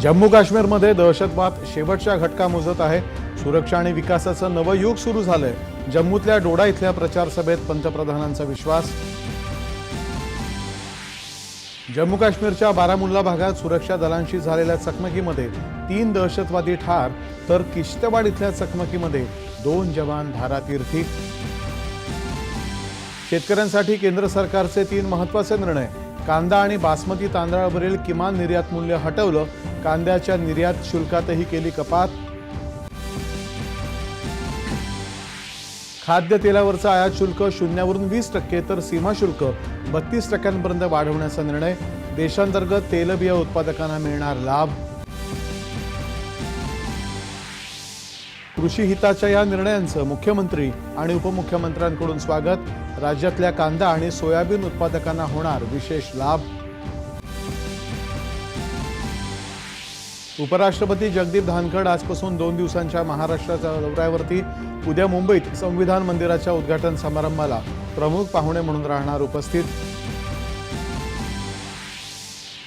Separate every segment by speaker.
Speaker 1: जम्मू काश्मीरमध्ये दहशतवाद शेवटच्या घटका मोजत आहे. सुरक्षा आणि विकासाचं नवं युग सुरू झालंय. जम्मूतल्या डोडा इथल्या प्रचार सभेत पंतप्रधानांचा विश्वास. जम्मू काश्मीरच्या बारामुल्ला भागात सुरक्षा दलांशी झालेल्या चकमकीमध्ये तीन दहशतवादी ठार तर किश्तवाड इथल्या चकमकीमध्ये दोन जवान धारातीर्थी. शेतकऱ्यांसाठी केंद्र सरकारचे तीन महत्त्वाचे निर्णय. कांदा आणि बासमती तांदळावरील किमान निर्यात मूल्य हटवलं कांद्याच्या निर्यात शुल्कातही केली कपात. खाद्यतेलावरचं आयात शुल्क शून्यावरून वीस टक्के तर सीमाशुल्क बत्तीस टक्क्यांपर्यंत वाढवण्याचा निर्णय. देशांतर्गत तेलबिया उत्पादकांना मिळणार लाभ. कृषी हिताच्या या निर्णयांचं मुख्यमंत्री आणि उपमुख्यमंत्र्यांकडून स्वागत. राज्यातल्या कांदा आणि सोयाबीन उत्पादकांना होणार विशेष लाभ. उपराष्ट्रपती जगदीप धानखड आजपासून दोन दिवसांच्या महाराष्ट्राच्या दौऱ्यावरती उद्या मुंबईत संविधान मंदिराच्या उद्घाटन समारंभाला प्रमुख पाहुणे म्हणून राहणार उपस्थित.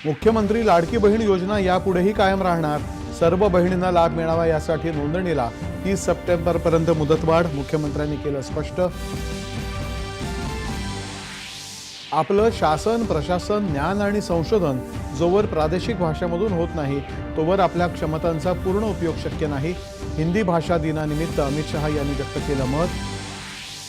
Speaker 1: मुख्यमंत्री लाडकी बहीण योजना यापुढेही कायम राहणार. सर्व बहिणींना लाभ मिळावा यासाठी नोंदणीला तीस सप्टेंबरपर्यंत मुदतवाढ मुख्यमंत्र्यांनी केलं स्पष्ट. आपलं शासन प्रशासन ज्ञान आणि संशोधन जोवर प्रादेशिक भाषेमधून होत नाही तोवर आपल्या क्षमतांचा पूर्ण उपयोग शक्य नाही. हिंदी भाषा दिनानिमित्त अमित शहा यांनी व्यक्त केलं मत.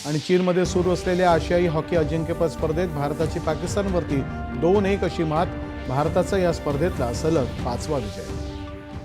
Speaker 1: आणि चीनमध्ये सुरू असलेल्या आशियाई हॉकी अजिंक्यपद स्पर्धेत भारताची पाकिस्तानवरती दोन एक अशी मात भारताचा या स्पर्धेतला सलग पाचवा विजय.